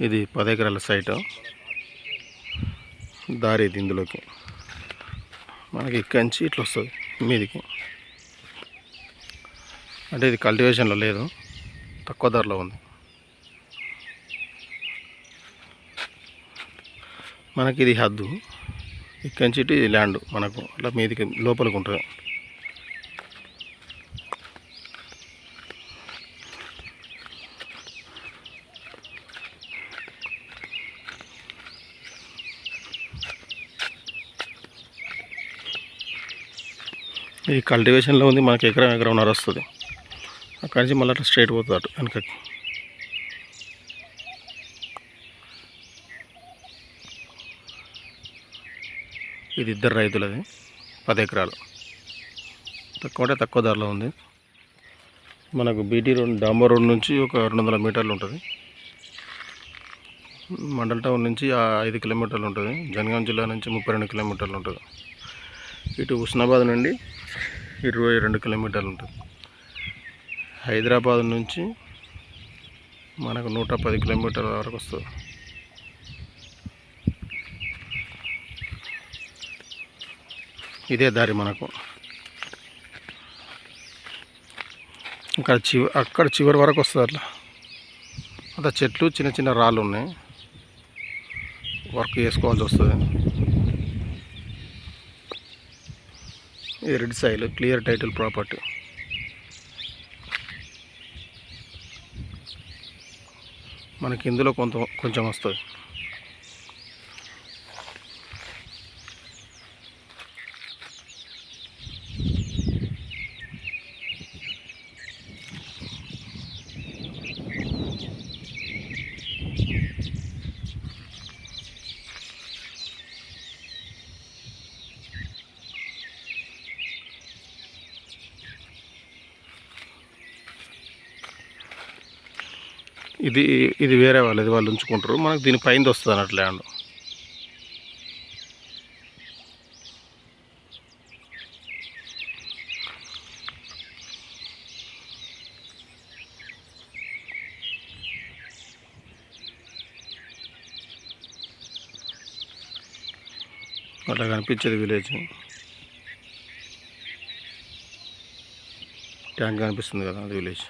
ఇది పది ఎకరాల సైట్ దారి ఇది ఇందులోకి. మనకి ఇక్కడి నుంచి ఇట్లా వస్తుంది మీదికి. అంటే ఇది కల్టివేషన్లో లేదు తక్కువ ధరలో ఉంది. మనకి ఇది హద్దు ఇక్కడి నుంచి ఇటు ఇది ల్యాండ్ మనకు అట్లా మీదికి లోపలికి ఉంటుంది. ఇది కల్టివేషన్లో ఉంది మనకి ఎకరం ఎకరంన్నర వస్తుంది. అక్కడి నుంచి మళ్ళీ అట్లా స్ట్రైట్ పోతుంది అటు వెనకకి. ఇది ఇద్దరు రైతులది పది ఎకరాలు. తక్కువ తక్కువ ధరలో ఉంది. మనకు బీటీ రోడ్ డాంబర్ రోడ్ నుంచి ఒక రెండు వందల మీటర్లు ఉంటుంది. మండల్ టౌన్ నుంచి ఆ ఐదు కిలోమీటర్లు ఉంటుంది. జనగాం జిల్లా నుంచి ముప్పై రెండు కిలోమీటర్లు ఉంటుంది. ఇటు హుస్నాబాద్ నుండి ఇరవై రెండు కిలోమీటర్లు ఉంటుంది. హైదరాబాద్ నుంచి మనకు నూట పది కిలోమీటర్ల వరకు వస్తుంది. ఇదే దారి మనకు. ఇంకా చివ అక్కడ చివరి వరకు వస్తుంది అట్లా. అంత చెట్లు చిన్న చిన్న రాళ్ళు ఉన్నాయి. వర్క్ చేసుకోవాల్సి వస్తుంది. ఇది రెడ్ సైల్ క్లియర్ టైటిల్ ప్రాపర్టీ. మనకి ఇందులో కొంత కొంచెం వస్తుంది. ఇది ఇది వేరే వాళ్ళు ఇది వాళ్ళు ఉంచుకుంటారు. మనకు దీని పైన వస్తుంది అన్నట్టు ల్యాండ్ అట్లా కనిపించేది విలేజ్ ట్యాంక్ కనిపిస్తుంది కదా అది విలేజ్